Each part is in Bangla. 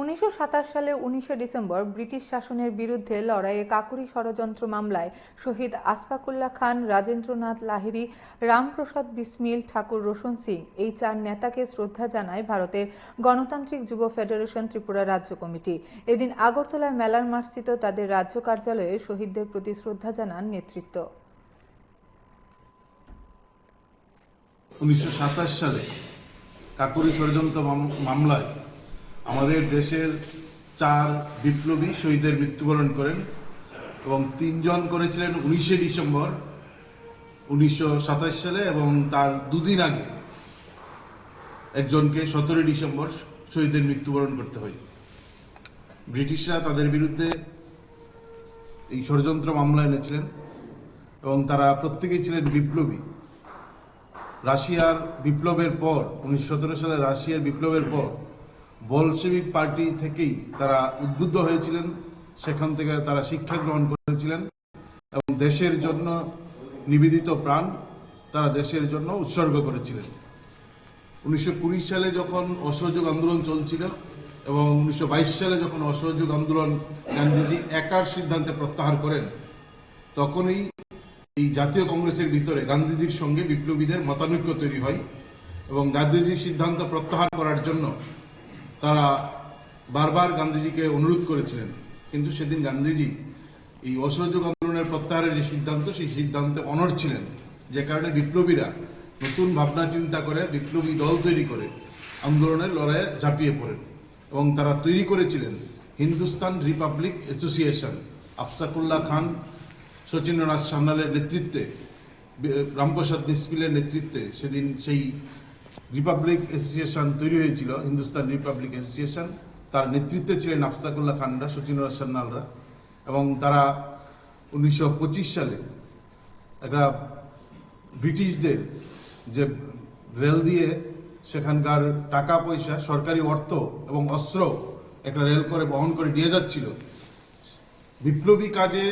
উনিশশো সাতাশ সালে উনিশে ডিসেম্বর ব্রিটিশ শাসনের বিরুদ্ধে লড়াইয়ে কাকুরি ষড়যন্ত্র মামলায় শহীদ আসফাকুল্লাহ খান, রাজেন্দ্রনাথ লাহিড়ী, রামপ্রসাদ বিসমিল, ঠাকুর রোশন সিং এই চার নেতাকে শ্রদ্ধা জানায় ভারতের গণতান্ত্রিক যুব ফেডারেশন ত্রিপুরা রাজ্য কমিটি। এদিন আগরতলার মেলার মাঠস্থিত তাদের রাজ্য কার্যালয়ে শহীদদের প্রতি শ্রদ্ধা জানান নেতৃত্ব। উনিশশো সালে কাকুরি ষড়যন্ত্র মামলায় আমাদের দেশের চার বিপ্লবী শহীদের মৃত্যুবরণ করেন এবং তিনজন করেছিলেন উনিশে ডিসেম্বর উনিশশো সাতাশ সালে এবং তার দুদিন আগে একজনকে সতেরোই ডিসেম্বর শহীদের মৃত্যুবরণ করতে হয়। ব্রিটিশরা তাদের বিরুদ্ধে এই ষড়যন্ত্র মামলা এনেছিলেন এবং তারা প্রত্যেকেই ছিলেন বিপ্লবী। রাশিয়ার বিপ্লবের পর, উনিশশো সতেরো সালে রাশিয়ার বিপ্লবের পর বলশেবিক পার্টি থেকেই তারা উদ্বুদ্ধ হয়েছিলেন। সেখান থেকে তারা শিক্ষা গ্রহণ করেছিলেন এবং দেশের জন্য নিবেদিত প্রাণ তারা দেশের জন্য উৎসর্গ করেছিলেন। উনিশশো কুড়ি সালে যখন অসহযোগ আন্দোলন চলছিল এবং উনিশশো বাইশ সালে যখন অসহযোগ আন্দোলন গান্ধীজি একার সিদ্ধান্তে প্রত্যাহার করেন, তখনই এই জাতীয় কংগ্রেসের ভিতরে গান্ধীজির সঙ্গে বিপ্লবীদের মতানৈক্য তৈরি হয় এবং গান্ধীজির সিদ্ধান্ত প্রত্যাহার করার জন্য তারা বারবার গান্ধীজিকে অনুরোধ করেছিলেন। কিন্তু সেদিন গান্ধীজি এই অসহযোগ আন্দোলনের প্রত্যাহারের যে সিদ্ধান্ত, সেই সিদ্ধান্তে অনড় ছিলেন। যে কারণে বিপ্লবীরা নতুন ভাবনা চিন্তা করে বিপ্লবী দল তৈরি করে আন্দোলনের লড়াইয়ে ঝাঁপিয়ে পড়েন এবং তারা তৈরি করেছিলেন হিন্দুস্তান রিপাবলিক অ্যাসোসিয়েশন, আফসাকুল্লাহ খান শচীন্দ্রনাথ সান্যালের নেতৃত্বে, রামপ্রসাদ বিসমিলের নেতৃত্বে। সেদিন সেই রিপাবলিক অ্যাসোসিয়েশন তৈরি হয়েছিল হিন্দুস্তান রিপাবলিক অ্যাসোসিয়েশন তার নেতৃত্বে ছিলেন আফসাকুল্লাহ খানরা শচীন্দ্রনাথ সান্যালরা এবং তারা উনিশশো পঁচিশ সালে একটা ব্রিটিশদের যে রেল দিয়ে সেখানকার টাকা, পয়সা, সরকারি অর্থ এবং অস্ত্র একটা রেল করে বহন করে নিয়ে যাচ্ছিল। বিপ্লবী কাজে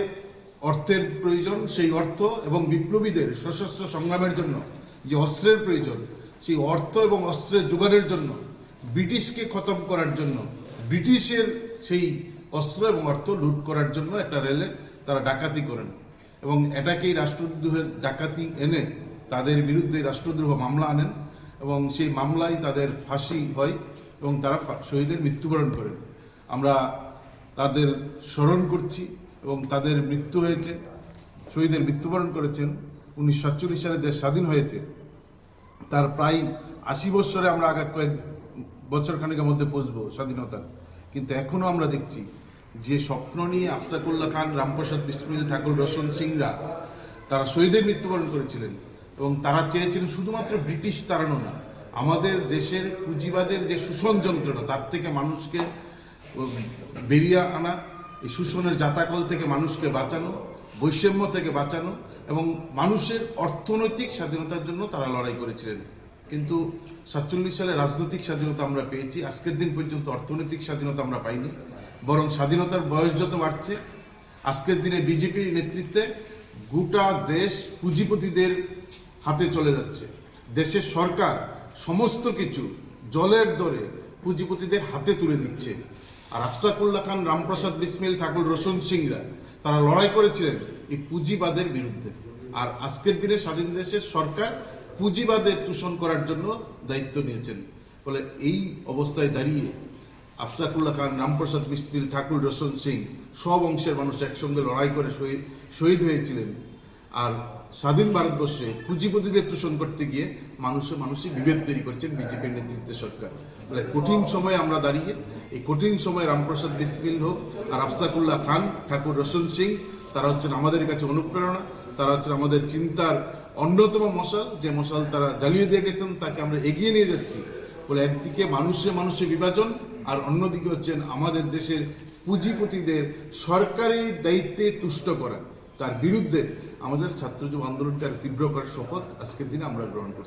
অর্থের প্রয়োজন, সেই অর্থ এবং বিপ্লবীদের সশস্ত্র সংগ্রামের জন্য যে অস্ত্রের প্রয়োজন সেই অর্থ এবং অস্ত্রের যোগানের জন্য, ব্রিটিশকে খতম করার জন্য, ব্রিটিশের সেই অস্ত্র এবং অর্থ লুট করার জন্য একটা রেলে তারা ডাকাতি করেন। এবং এটাকেই রাষ্ট্রদ্রোহের ডাকাতি এনে তাদের বিরুদ্ধে রাষ্ট্রদ্রোহ মামলা আনেন এবং সেই মামলায় তাদের ফাঁসি হয় এবং তারা শহীদের মৃত্যুবরণ করেন। আমরা তাদের স্মরণ করছি এবং তাদের মৃত্যু হয়েছে, শহীদের মৃত্যুবরণ করেছেন। উনিশশো সাতচল্লিশ সালে দেশ স্বাধীন হয়েছে। তার প্রায় আশি বছরে আমরা আগে কয়েক বছর খানিকের মধ্যে পৌঁছবো স্বাধীনতার। কিন্তু এখনও আমরা দেখছি যে স্বপ্ন নিয়ে আফসাকুল্লাহ খান, রামপ্রসাদ বিসমিল ঠাকুর রোশন সিংরা তারা শহীদের মৃত্যুবরণ করেছিলেন এবং তারা চেয়েছিলেন শুধুমাত্র ব্রিটিশ তাড়ানো না, আমাদের দেশের পুঁজিবাদের যে শোষণ যন্ত্রণা, তার থেকে মানুষকে বেরিয়ে আনা, এই শোষণের জাতাকল থেকে মানুষকে বাঁচানো বৈষম্য থেকে বাঁচানো এবং মানুষের অর্থনৈতিক স্বাধীনতার জন্য তারা লড়াই করেছিলেন। কিন্তু সাতচল্লিশ সালে রাজনৈতিক স্বাধীনতা আমরা পেয়েছি, আজকের দিন পর্যন্ত অর্থনৈতিক স্বাধীনতা আমরা পাইনি। বরং স্বাধীনতার বয়স যত বাড়ছে, আজকের দিনে বিজেপির নেতৃত্বে গোটা দেশ পুঁজিপতিদের হাতে চলে যাচ্ছে। দেশের সরকার সমস্ত কিছু জলের দরে পুঁজিপতিদের হাতে তুলে দিচ্ছে। আর আফসাকুল্লাহ খান রামপ্রসাদ বিসমিল ঠাকুর রোশন সিংরা, তারা লড়াই করেছিলেন এই পুঁজিবাদের বিরুদ্ধে। আর আজকের দিনে স্বাধীন দেশের সরকার পুঁজিবাদের দূষণ করার জন্য দায়িত্ব নিয়েছেন। ফলে এই অবস্থায় দাঁড়িয়ে আফসাকুল্লাহ খান রামপ্রসাদ বিসমিল ঠাকুর রোশন সিং সব অংশের মানুষ একসঙ্গে লড়াই করে শহীদ হয়েছিলেন। আর স্বাধীন ভারতবর্ষে পুঁজিপতিদের দূষণ করতে গিয়ে মানুষে মানুষই বিভেদ তৈরি করছেন বিজেপির নেতৃত্বে সরকার। মানে কঠিন সময়ে আমরা দাঁড়িয়ে, এই কঠিন সময়ে রামপ্রসাদ বিসমিল হোক, আর আফসাকুল্লাহ খান, ঠাকুর রোশন সিং, তারা হচ্ছেন আমাদের কাছে অনুপ্রেরণা, তারা হচ্ছেন আমাদের চিন্তার অন্যতম মশাল, যে মশাল তারা জ্বালিয়ে দিয়ে গেছেন, তাকে আমরা এগিয়ে নিয়ে যাচ্ছি। বলে একদিকে মানুষে মানুষে বিভাজন, আর অন্যদিকে হচ্ছেন আমাদের দেশের পুঁজিপতিদের সরকারি দায়িত্বে তুষ্ট করা। তার বিরুদ্ধে আমাদের ছাত্র যুব আন্দোলনকে আর তীব্র করার শপথ আজকের দিনে আমরা গ্রহণ করছি।